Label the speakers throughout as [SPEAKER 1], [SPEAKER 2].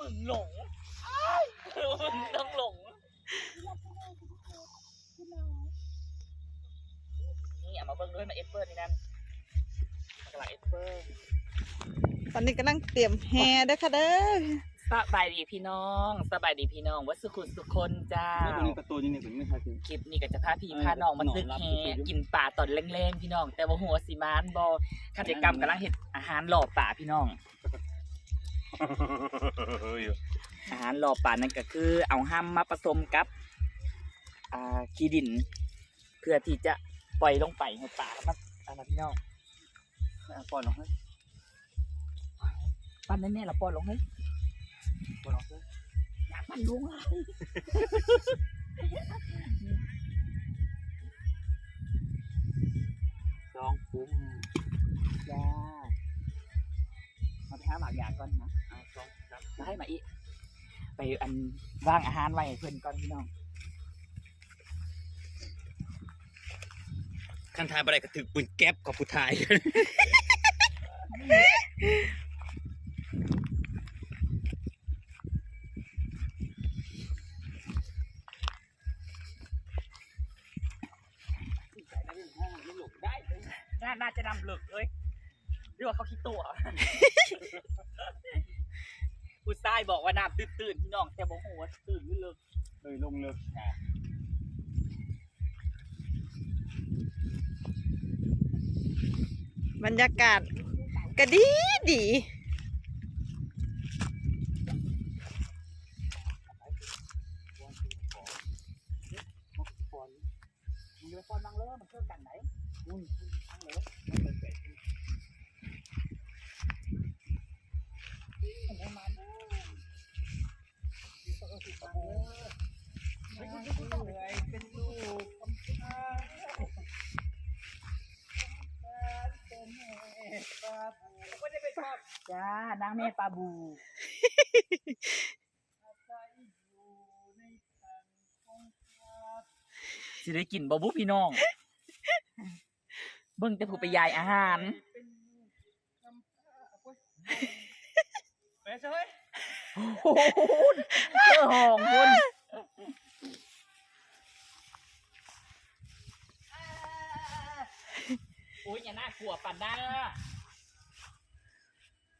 [SPEAKER 1] มึงหลงอ้ายมึงต้องหลง นี่เอามาเบิ่งด้วยมาเอฟเฟอร์นี่นั่นมากระลาเอฟเฟอร์
[SPEAKER 2] ตอนนี้กำลังเตรียมแฮเด้อค่ะเด้อ
[SPEAKER 1] สบายดีพี่น้องสบายดีพี่น้องวัดสุขุนสุคนจ้า
[SPEAKER 3] แล้วตัวนี้ประตูนี่เนี่ยผมไม่ทายถึง
[SPEAKER 1] คลิปนี้ก็จะพาพี่พาน้องมาตึก
[SPEAKER 3] น้องรับ
[SPEAKER 1] แฮ
[SPEAKER 3] ตึกอยู่
[SPEAKER 1] กินป่าตอนแรงๆพี่น้อง แต่ว่าหัวสิมานบอกิจกรรมกำลังเห็ดอาหารหล่อป่าพี่น้อง อาหารหล่อป่านั่นก็คือ เอาห้ามมาผสมกับขี้ดิน เพื่อที่จะปล่อยลงไปในป่าครับอะไรพี่น้อง
[SPEAKER 3] เอปล่อยลงให้
[SPEAKER 1] ปั้นแน่ๆเราปล่อยลงเฮ้ยปล่อยลงเฮ้ยอยากปั้นลุงล
[SPEAKER 3] องปุ้ม
[SPEAKER 1] จ้ามาไปหาหมากยางก่อนนะ
[SPEAKER 3] เอาสองสาม
[SPEAKER 1] จะให้มาอีกไปอันว่างอาหารไว้ให้เพื่อนก่อนพี่น้อง
[SPEAKER 3] คันทายอะไรก็ถือปืนแก๊ปกับผู้ทาย
[SPEAKER 1] ได้เลยน่าน่าจะนำเหลึกเลยหรือว่าเขาคิดตัว ผู้ชายบอกว่าน้ำตื่นๆพี่น้องแต่บอกว่าตื่นหรือเลิก
[SPEAKER 3] เลยลงเลิก
[SPEAKER 2] บรรยากาศก็ดีดี
[SPEAKER 1] มึงจะไปฟ้อนบังเลยมันเชื่อกันไหนอุ้ยฟังเลย จ้านางแม่ปลาบู สิได้กินบ่บุพี่น้อง เบิ่งแต่ผู้ไปยายอาหาร
[SPEAKER 3] ไปเฮ้ย
[SPEAKER 1] เจ้าหองคุณโอ้ยอย่าน่ากลัวปั่นได้ละ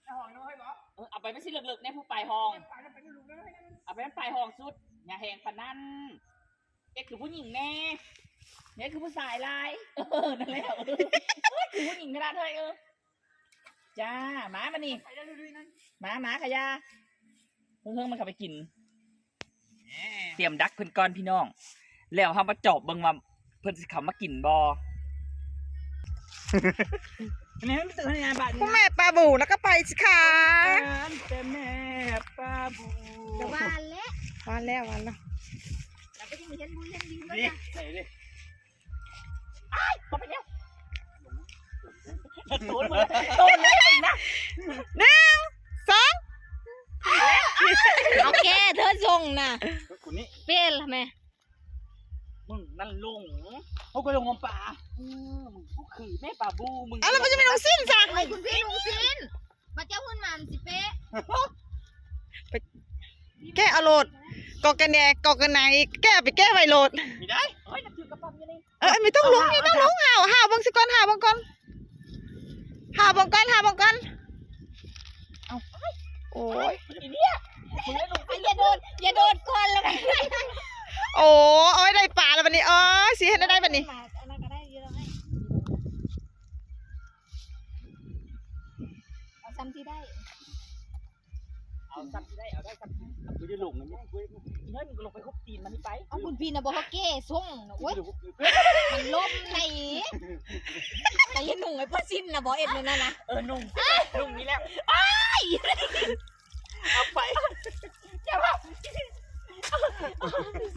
[SPEAKER 3] ห้องน้อยเหรอ
[SPEAKER 1] เออเอาไปไม่ใช่เลึกๆแน่ผู้ปลายห้อง
[SPEAKER 3] ไปแล้วไปแล้วลูกเลย
[SPEAKER 1] เอาไปนั่นปลายห้องสุดอย่าแหงปานนั่นเอ็กคือผู้หญิงแน่เนี่ยคือผู้ชายลายเออนั่นแหละเออเอ้ยคือผู้หญิงขนาดเท่าไหร่เออจ้าหมามานี่
[SPEAKER 3] ไปแล้วลุยๆนั่น
[SPEAKER 1] หมาหมาขยา เพิ่งๆมันเข้าไปกิน เตรียมดักเพิ่นก่อนพี่น้อง แล้วเฮามาจอบเบิ่งว่าเพิ่นสิเข้ามากินบ่
[SPEAKER 3] อันนี้ไม่ตื่นให้งานบ้าน
[SPEAKER 2] พ่อแม่ปลาบูแล้วก็ไปสิค่ะ
[SPEAKER 3] แต่แม่ป้าบู
[SPEAKER 4] แต่ว่าและ
[SPEAKER 2] วันแล้ววันแล้ว
[SPEAKER 4] เราก็ยังเห็นบุญเห็นดีก็
[SPEAKER 3] นี่
[SPEAKER 4] จะ
[SPEAKER 3] ใส่เลย
[SPEAKER 1] บ่ไปแล้วโดนเลยโดนเลยนะ
[SPEAKER 2] สอง
[SPEAKER 4] เอาแกเธอส่งน่ะ
[SPEAKER 3] คนนี้
[SPEAKER 4] เป็นละแม่
[SPEAKER 1] มึงนั่นลง
[SPEAKER 3] เขาก็ลงงมป่า
[SPEAKER 1] อืมมึงกูคือแม่ปลาบูมึง
[SPEAKER 2] เอาแล้วมันจะมีน้องสิ้นจ้ะ
[SPEAKER 4] ไอ้คุณพี่ลุงซินมาเจ้าหุ่นมันสิเป๊ะ
[SPEAKER 2] แก้เอาโหลดกอกกันแดกกอกกันไหนแก้ไปแก้ไวโหลด
[SPEAKER 3] มีได้
[SPEAKER 1] เฮ้ยนักถือกระป๋องอยังไง
[SPEAKER 2] เออไม่ต้องลงไม่ต้องลงห่าวห่าวเบังสิก่อนห่าวเบังก่อนห่าวเบังก่อนห่าวเบังก่อน
[SPEAKER 1] เอา
[SPEAKER 2] โอ้ย
[SPEAKER 1] อีเนี่ย มึงได้ลง
[SPEAKER 4] อย่าโดนอย่าโดนก่อนละแม่
[SPEAKER 2] โอ้โอ้ยได้ปลาแล้วบัดนี้อ๋อสิเห็นได้บัดนี้
[SPEAKER 4] อันนั้นก็ได้เยอะให้เอาซ้ำที่ได้
[SPEAKER 1] เอาซับที่ได้เอาได้ซับที่
[SPEAKER 3] ไม่ได้ลงนะเนี่ยเว้ย
[SPEAKER 1] เฮ้ยมึงก็ลงไปคุบตีนมันนี่ไป
[SPEAKER 4] เอาคุณพี่นะบอกว่าเก้ส่งน่ะโอ๊ยมันล้มในแต่ยันหนุ่งไอ้พ่อซินนะบอกเอ็ดเลยนะนะ
[SPEAKER 1] เออหนุ่งนุ่งนี่แล้วเอาไป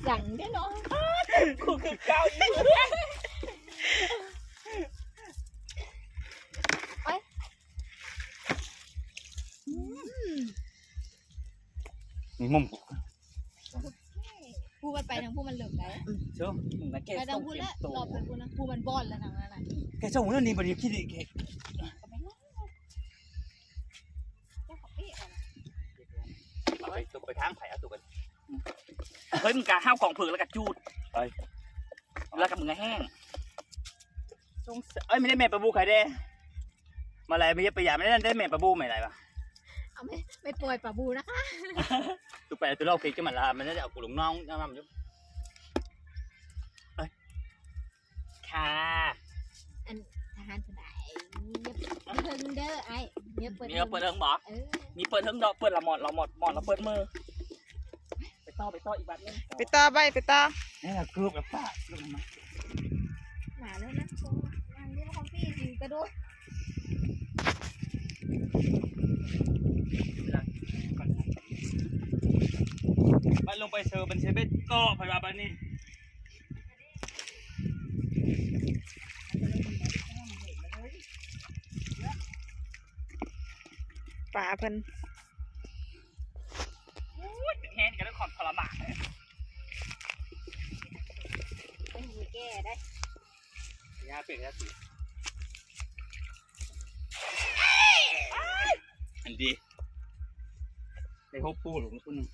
[SPEAKER 4] สั่งได้เนาะ
[SPEAKER 1] กูคือเก้าอีก
[SPEAKER 3] นี่มุม
[SPEAKER 4] พูดมันไปทางพูดมันเหลือกได้
[SPEAKER 1] เชื่อมึงนะแก
[SPEAKER 4] ไปทา
[SPEAKER 1] ส่
[SPEAKER 4] ง
[SPEAKER 1] ง
[SPEAKER 4] พูด
[SPEAKER 1] เก็
[SPEAKER 4] แล้
[SPEAKER 1] บ
[SPEAKER 4] ว
[SPEAKER 1] ตัว
[SPEAKER 4] รอบไปพูดนะพูดมันบอนแล้วทางนั้นน่ะ
[SPEAKER 3] แกส่งเรื่องนี้บริคิดดิแก
[SPEAKER 1] เฮ้ยมึงกะห้าวกล่องเผือกแล้วก็จูด
[SPEAKER 3] ไป
[SPEAKER 1] แล้วก็มึงก็แห้ง
[SPEAKER 3] สงสัยเอ้ยไม่ได้แม่ปลาบูใครได้ มาอะไรไม่ใช่ประหยัดไม่ได้ได้แม่ปลาบูไม่ไรปะ
[SPEAKER 4] เอาไม่ไม่ปล่อยปลาบูนะคะ
[SPEAKER 3] ตัวไปตัวเราเคยจะมันละมันน่าจะเอากุหลงน้องน้ำมันยุบ
[SPEAKER 1] ค่ะ
[SPEAKER 4] ทหารผู้ใดเงียบเพิ่งเด้อไอ้เงียบเปิด
[SPEAKER 1] มีเอาเปิดเทิงบอก
[SPEAKER 4] เออ
[SPEAKER 1] มีเปิดเทิงดอกเปิดละหมดละหมดหมดละเปิดมือไป ต่อไปต่ออีกบัดนึง
[SPEAKER 2] ไปต่อไปไปต่อ
[SPEAKER 3] นี่แหละกรุบกับป้าเกรุบมา
[SPEAKER 4] หมาเลยนะโซ่นั่งเรียกคอฟฟี่สิกระโดด
[SPEAKER 3] มันลงไปเซอร์บันเชเบตก็พยาบาลนี่
[SPEAKER 2] ป่าเพิ่น
[SPEAKER 1] แห้งกันด้วยความทรมาน
[SPEAKER 4] ไม่มีแก้ได้
[SPEAKER 3] ยาเปียกยาสีอันดีในพบปูหลงคนนึง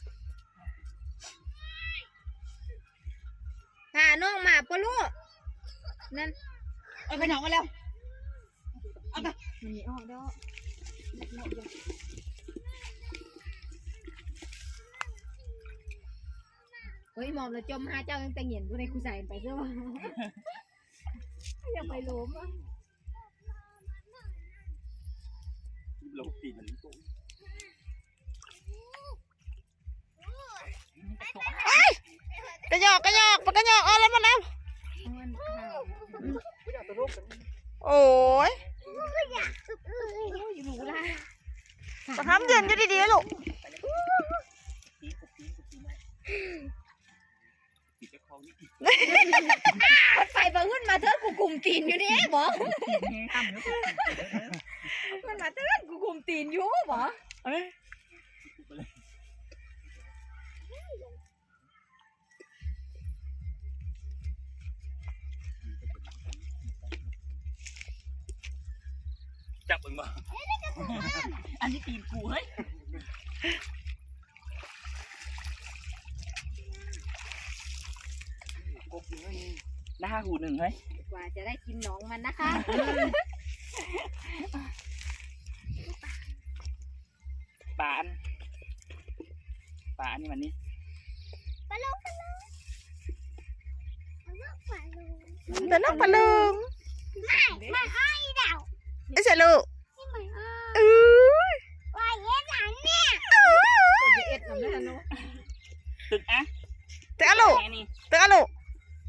[SPEAKER 4] หาน้องหมาปะลูกนั่น
[SPEAKER 1] เอ้ยไปหนองกันแล้ว
[SPEAKER 4] มันมีออกดอ ฮ้ยหมอมเราจมหาเจ้าตั้งแต่เห็นผู้ใดกูใส่ไปเสื้อวะย่าไปล้มอะ
[SPEAKER 3] หลงตีมันตรง
[SPEAKER 2] กระยอกกระยอกปะกระยอกเอาแล้วมันเอา
[SPEAKER 4] มันข่าว
[SPEAKER 2] โอ้ย
[SPEAKER 4] อยู่รู้ละ
[SPEAKER 2] ปะคำเย็นอยู่ดีๆลูก
[SPEAKER 3] ตีเจ้าของนี่
[SPEAKER 4] ไฟบะขึ้นมาเถอะกูกลุ่มตีนอยู่นี่บอกมันมาเถอะกูกลุ่มตีนอยู่บอก
[SPEAKER 2] เอ้ย
[SPEAKER 3] จับมึงมา
[SPEAKER 1] อันนี้ตีนกูเฮ้ย หน้าหูหนึ่งเฮ้ย
[SPEAKER 4] กว่าจะได้กินน้องมันนะคะ
[SPEAKER 1] ปลาอันปลาอันนี้มันนี่
[SPEAKER 2] แต่น้องปลาลึงไอ้เสร็จลูกเอ้ย
[SPEAKER 4] คนจะเอ็ดทำได้ทันเนาะ
[SPEAKER 1] ตึกอะ
[SPEAKER 2] เตะอะลูก
[SPEAKER 1] แค่นี้
[SPEAKER 2] เตะอะลูก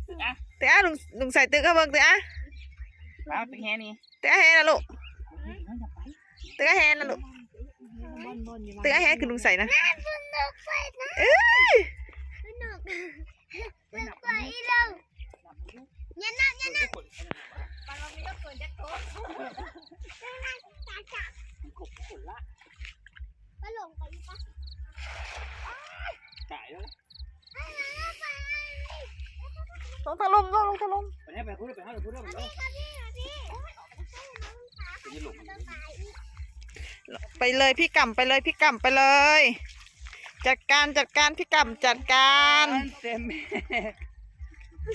[SPEAKER 1] ตึกอะ
[SPEAKER 2] เตะอะลุงลุง ใส่ตึกอะเบิ่งเตะอะ
[SPEAKER 1] ปลาตึกแค่นี้
[SPEAKER 2] เตะอะแฮนะลูกเตะอะแฮนะลูก
[SPEAKER 4] บอลบอลอยู่
[SPEAKER 2] เตะอะแฮคือลุงใส่นะเอ้ย
[SPEAKER 4] บอลเราไม่ต้องเกินจะโต
[SPEAKER 3] ตายแล้ว
[SPEAKER 2] ลงถล่มลงลงถล่ม
[SPEAKER 3] ไปให้ไปพูดไปให้ไปพูดได้หมดเลยเป็นยี่หลง
[SPEAKER 2] ไปเลยพี่กำไปเลยพี่กำไปเลย จัดการจัดการพี่กำจัดการ
[SPEAKER 3] เต็ม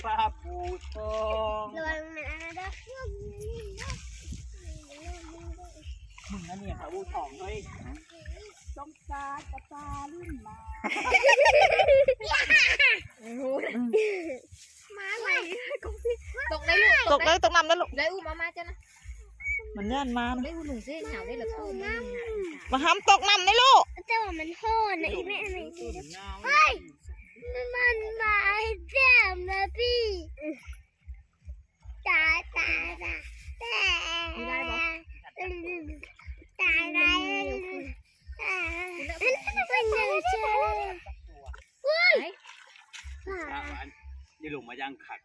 [SPEAKER 3] ป้าปูทอง
[SPEAKER 1] มึ งนั่นเนี่ยปลาบูทองเฮ้ยจงซากระจาลิ้นมา
[SPEAKER 4] มาไหลตกได้ลูก
[SPEAKER 2] ตกเลยตกน้ำเลยลูก
[SPEAKER 4] ได้อุ้มเอามาจ้ะนะ
[SPEAKER 2] มันย่านมานะ
[SPEAKER 4] ได้อุ้มหนุ่มเส้นหนาวได้หรอพ่อแม่
[SPEAKER 2] มาห้ามตกน้ำเลยลูก
[SPEAKER 5] แต่ว่ามันโหดนะอีแม่ไม่
[SPEAKER 3] ตื่นน้ำ
[SPEAKER 5] มันมันมาให้แจ่มนะพี่ตาตาตาแต่
[SPEAKER 4] มีได้ปะ
[SPEAKER 5] ตาได้ตาเป็นเนื้อเชื่อ
[SPEAKER 4] ไหน
[SPEAKER 3] ยี่หลงมายังขัด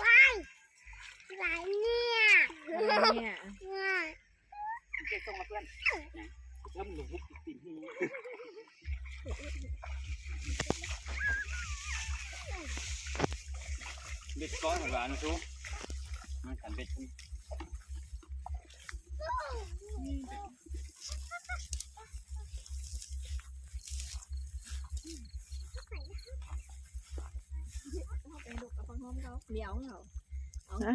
[SPEAKER 5] ว้ายหลายเนี่ย
[SPEAKER 4] เนี่ย
[SPEAKER 5] ว้าย
[SPEAKER 1] เจ๊ส่งมาเพื่อน
[SPEAKER 3] แล้วมึงหลงพุกติ่มที่เบ็ดก้อนเหมือนกันนะทุกมันขันเบ็ด
[SPEAKER 5] เเดี๋
[SPEAKER 4] ยวเหงา
[SPEAKER 2] นะ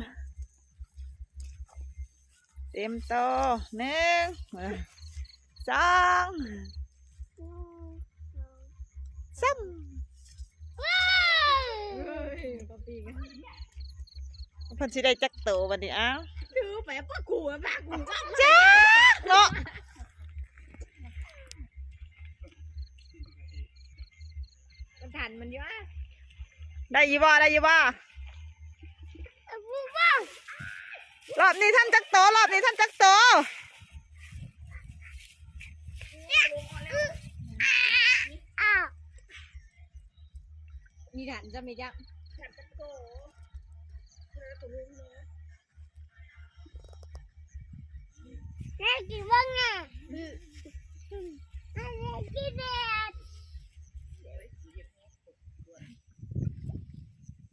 [SPEAKER 2] เต็มโตหนึ่งสองสาม
[SPEAKER 4] ก็ปีกัน
[SPEAKER 2] เพิ่นสิได้จักโตวันนี้อ้าว
[SPEAKER 4] ดูไปป้ากูป้ากูก็
[SPEAKER 2] จ้าเนาะ
[SPEAKER 4] มันทันมันเยอะ
[SPEAKER 2] ได้อยี่บ่ได้อยี่บ่รอบนี้ท่านจักโตรอบนี้ท่านจักโต
[SPEAKER 5] อ้าว
[SPEAKER 4] มีทันจะไม่ยัก
[SPEAKER 5] แม่กินบ้างอะแม่กินเด็ดถ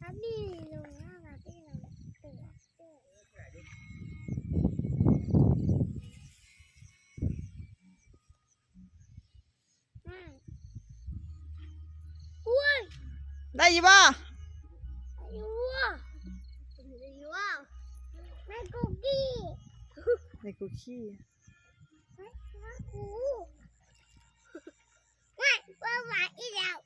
[SPEAKER 5] ้ามีลงหน้ามาที่เราตัวอุ้ย
[SPEAKER 2] ได้ยี่บ่
[SPEAKER 5] อยู่อะอยู่อะแม่กุกกี้
[SPEAKER 2] ในกูขี้
[SPEAKER 5] แม่กูไม่ว่าหวาอีกแล้ว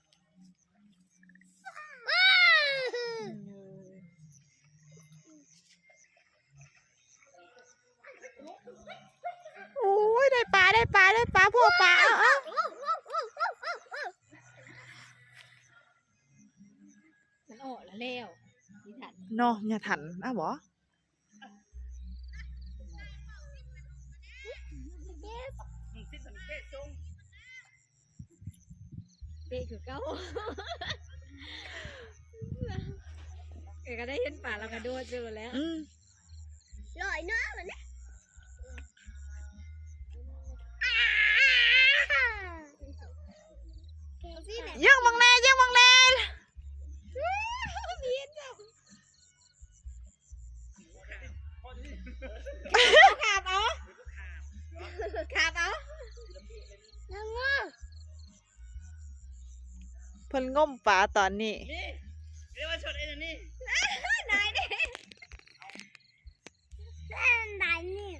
[SPEAKER 2] โอ้ยได้ปลาได้ปลาได้ปลาพวกปลาเอาเอา
[SPEAKER 4] มันออกแล้วแล้วมีทัน
[SPEAKER 2] เนาะอย่าถันอ้าวบ่
[SPEAKER 4] เป๊คือเก้า แกก็ได้เห็นป่าเรากระโดดเจอแล้ว
[SPEAKER 2] อืม
[SPEAKER 5] ลอยน้ำมันนะพี่ไหน
[SPEAKER 2] ยิงบังแน่ยิงบังแน่
[SPEAKER 4] ขาบเอาขาบเอา
[SPEAKER 5] น้องงอ
[SPEAKER 2] เพิ่นง้มปลาตอนนี้
[SPEAKER 3] นี่เรียกว่าชดเอ็นนี่
[SPEAKER 5] เล่นไหนนี่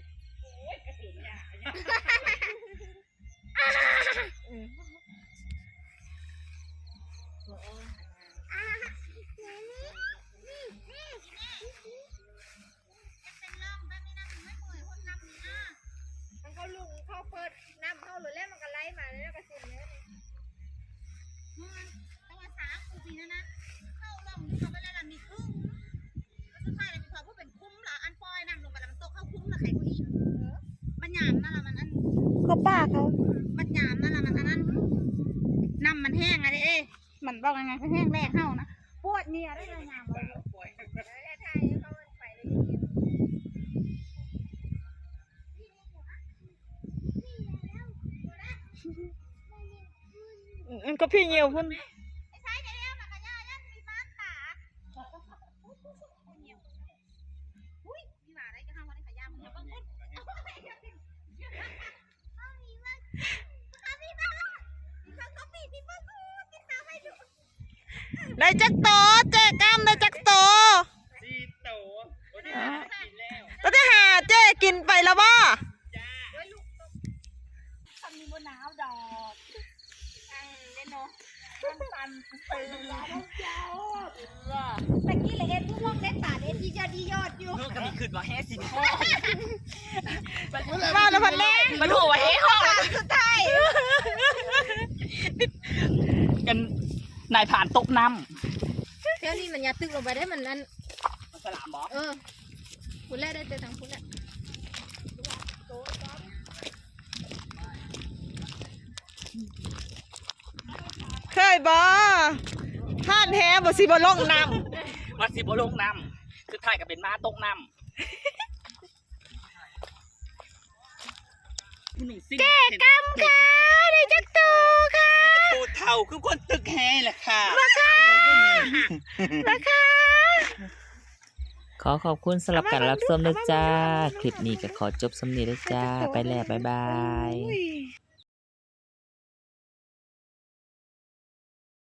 [SPEAKER 5] อืมเขา
[SPEAKER 4] ลุงเขาเปิดน้ำเข้าหรือแล้วมันก็ไหลมาแล้วก็สิเนี่ย
[SPEAKER 5] แต่ว่าสามปีนะนะเข้าร่องเขาไปแล้วล่ะมีครึ่ ละมันอัน
[SPEAKER 2] ก็ป้าเขา
[SPEAKER 5] มันหยามนั่นละมันอันนั้นน้ำมันแห้งอะไรเอ้มันบอกยังไงก็แห้งแรกเข้านะปวดเนี่ยได้เลยหยามเลย
[SPEAKER 2] อืมก็พี่เหี่ยวพุ่น
[SPEAKER 5] ใช้ได้แล้วนะกระยายันมีบ้านป่าอุ้ยมีหมาได้ก็ห้ามวันนี้ขยามเนี่ยบางคนเอาไปเอาไปเอามีบ้านเอามีบ้านมีบ้านก็ปีมีบ้านกูกินน้ำให้ดู
[SPEAKER 2] ได้จักโตเจ๊กำได้จักโต
[SPEAKER 3] สี่โตโอ้ยกินแล้ว
[SPEAKER 2] แล้วจะหาเจ๊กินไปแล้วบ่
[SPEAKER 3] จ้า
[SPEAKER 1] ทำนี่บนหนาวดอกอังเล่นเนาะมันตันตื่นแล้วเจ้า
[SPEAKER 4] ตะกี้เลยเอ็นทุกวงเล่นป่าเอ็นที่ยอดที่ยอดอยู่
[SPEAKER 3] ลูกก็มีขึ้นมาแฮ่สิพ่อ
[SPEAKER 2] มาแล้วพันแน่
[SPEAKER 1] มันหัวเฮ้ห้องสุดท้ายกัน นายผ่านตกน้
[SPEAKER 4] เที่ยวนี้มันอย่าตึกลงไปได้มันนั่นำ
[SPEAKER 1] สลามบอก
[SPEAKER 4] เออคุณแรกได้เจอทางคุณแรก
[SPEAKER 2] เคยบ่ท่านแฮบ่สิบ่ลงน้
[SPEAKER 1] ว่าสิบลงน้ำสุดท้ายก็เป็นม้าตกน้ำหนึ่งสิ้นำ
[SPEAKER 2] กำค่ะได้จักโตค่ะ
[SPEAKER 3] ปูเท่าคือคนตึกแฮ่แหละค่ะ
[SPEAKER 2] ราคา
[SPEAKER 6] ขอขอบคุณสำหรับการรับชมด้วยจ้า คลิปนี้ก็ขอจบสำเนีด้วยจ้า ไปแล้วบ๊ายบาย
[SPEAKER 2] อุ้ย